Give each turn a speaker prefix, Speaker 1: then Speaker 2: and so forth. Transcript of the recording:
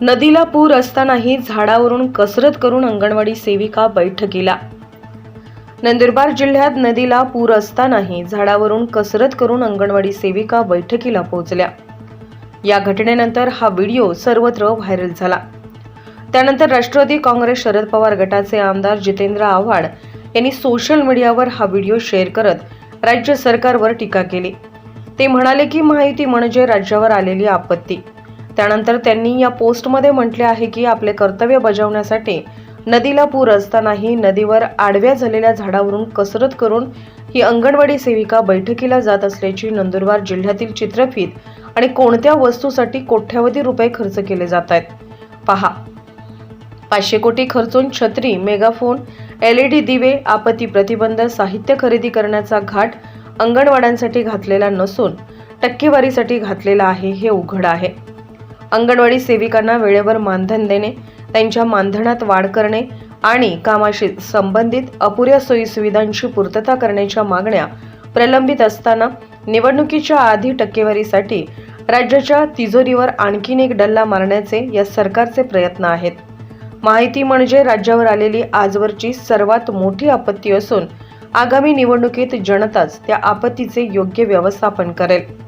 Speaker 1: नदीला पूर असतानाही झाडावरून कसरत करून अंगणवाडी सेविका बैठकीला. नंदुरबार जिल्ह्यात नदीला पूर असतानाही झाडावरून कसरत करून अंगणवाडी सेविका बैठकीला पोहोचल्या. या घटनेनंतर हा व्हिडिओ सर्वत्र व्हायरल झाला. त्यानंतर राष्ट्रवादी काँग्रेस शरद पवार गटाचे आमदार जितेंद्र आव्हाड यांनी सोशल मीडियावर हा व्हिडिओ शेअर करत राज्य सरकारवर टीका केली. ते म्हणाले की माहिती म्हणजे राज्यावर आलेली आपत्ती. त्यानंतर त्यांनी या पोस्टमध्ये म्हटले आहे की आपले कर्तव्य बजावण्यासाठी नदीला पूर असतानाही नदीवर आडव्या झालेल्या झाडावरून कसरत करून ही अंगणवाडी सेविका बैठकीला जात असल्याची नंदुरबार जिल्ह्यातील चित्रफीत आणि कोणत्या वस्तूसाठी कोट्यावधी रुपये खर्च केले जात आहेत? पहा. पाचशे कोटी खर्चून छत्री मेगाफोन एल ई डी दिवे आपत्ती प्रतिबंध साहित्य खरेदी करण्याचा घाट अंगणवाड्यांसाठी घातलेला नसून टक्केवारीसाठी घातलेला आहे हे उघड आहे. अंगणवाडी सेविकांना वेळेवर मानधन देणे त्यांच्या मानधनात वाढ करणे आणि कामाशी संबंधित अपुऱ्या सोयीसुविधांची पूर्तता करण्याच्या मागण्या प्रलंबित असताना निवडणुकीच्या आधी टक्केवारीसाठी राज्याच्या तिजोरीवर आणखीन एक डल्ला मारण्याचे या सरकारचे प्रयत्न आहेत. माहिती म्हणजे राज्यावर आलेली आजवरची सर्वात मोठी आपत्ती असून आगामी निवडणुकीत जनताच त्या आपत्तीचे योग्य व्यवस्थापन करेल.